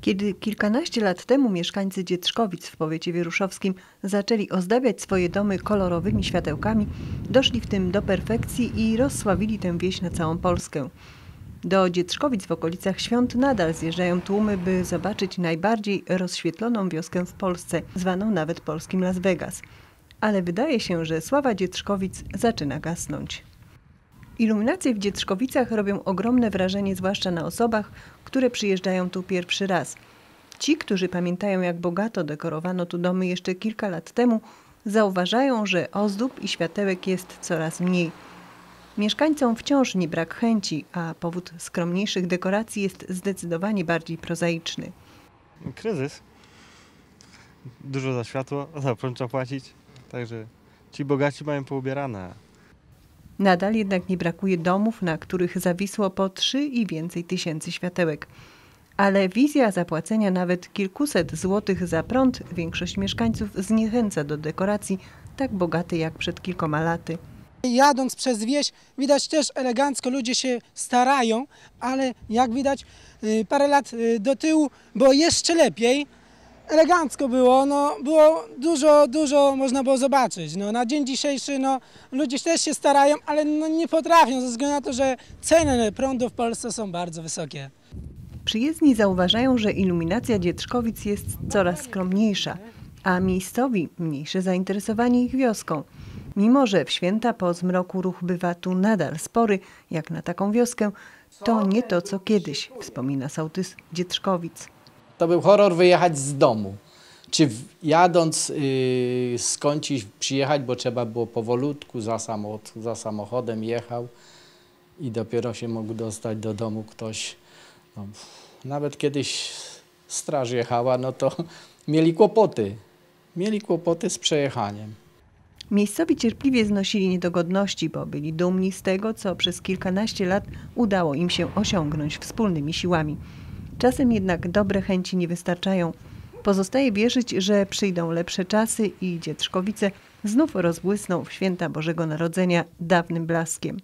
Kiedy kilkanaście lat temu mieszkańcy Dzietrzkowic w powiecie wieruszowskim zaczęli ozdabiać swoje domy kolorowymi światełkami, doszli w tym do perfekcji i rozsławili tę wieś na całą Polskę. Do Dzietrzkowic w okolicach świąt nadal zjeżdżają tłumy, by zobaczyć najbardziej rozświetloną wioskę w Polsce, zwaną nawet polskim Las Vegas. Ale wydaje się, że sława Dzietrzkowic zaczyna gasnąć. Iluminacje w Dzietrzkowicach robią ogromne wrażenie, zwłaszcza na osobach, które przyjeżdżają tu pierwszy raz. Ci, którzy pamiętają, jak bogato dekorowano tu domy jeszcze kilka lat temu, zauważają, że ozdób i światełek jest coraz mniej. Mieszkańcom wciąż nie brak chęci, a powód skromniejszych dekoracji jest zdecydowanie bardziej prozaiczny. Kryzys. Dużo za światło, za prąd trzeba płacić. Także ci bogaci mają poubierane. Nadal jednak nie brakuje domów, na których zawisło po trzy i więcej tysięcy światełek. Ale wizja zapłacenia nawet kilkuset złotych za prąd większość mieszkańców zniechęca do dekoracji tak bogatej jak przed kilkoma laty. Jadąc przez wieś widać też elegancko, ludzie się starają, ale jak widać y, parę lat y, do tyłu było jeszcze lepiej. Elegancko było, no, było dużo, dużo można było zobaczyć. No, na dzień dzisiejszy no, ludzie też się starają, ale no, nie potrafią ze względu na to, że ceny prądu w Polsce są bardzo wysokie. Przyjezdni zauważają, że iluminacja Dzietrzkowic jest coraz skromniejsza, a miejscowi mniejsze zainteresowanie ich wioską. Mimo, że w święta po zmroku ruch bywa tu nadal spory, jak na taką wioskę, to nie to co kiedyś, wspomina sołtys Dzietrzkowic. To był horror wyjechać z domu. Czy jadąc yy, skądś przyjechać, bo trzeba było powolutku, za, za samochodem jechał i dopiero się mógł dostać do domu ktoś. No, nawet kiedyś straż jechała, no to mieli kłopoty. Mieli kłopoty z przejechaniem. Miejscowi cierpliwie znosili niedogodności, bo byli dumni z tego, co przez kilkanaście lat udało im się osiągnąć wspólnymi siłami. Czasem jednak dobre chęci nie wystarczają. Pozostaje wierzyć, że przyjdą lepsze czasy i Dzietrzkowice znów rozbłysną w święta Bożego Narodzenia dawnym blaskiem.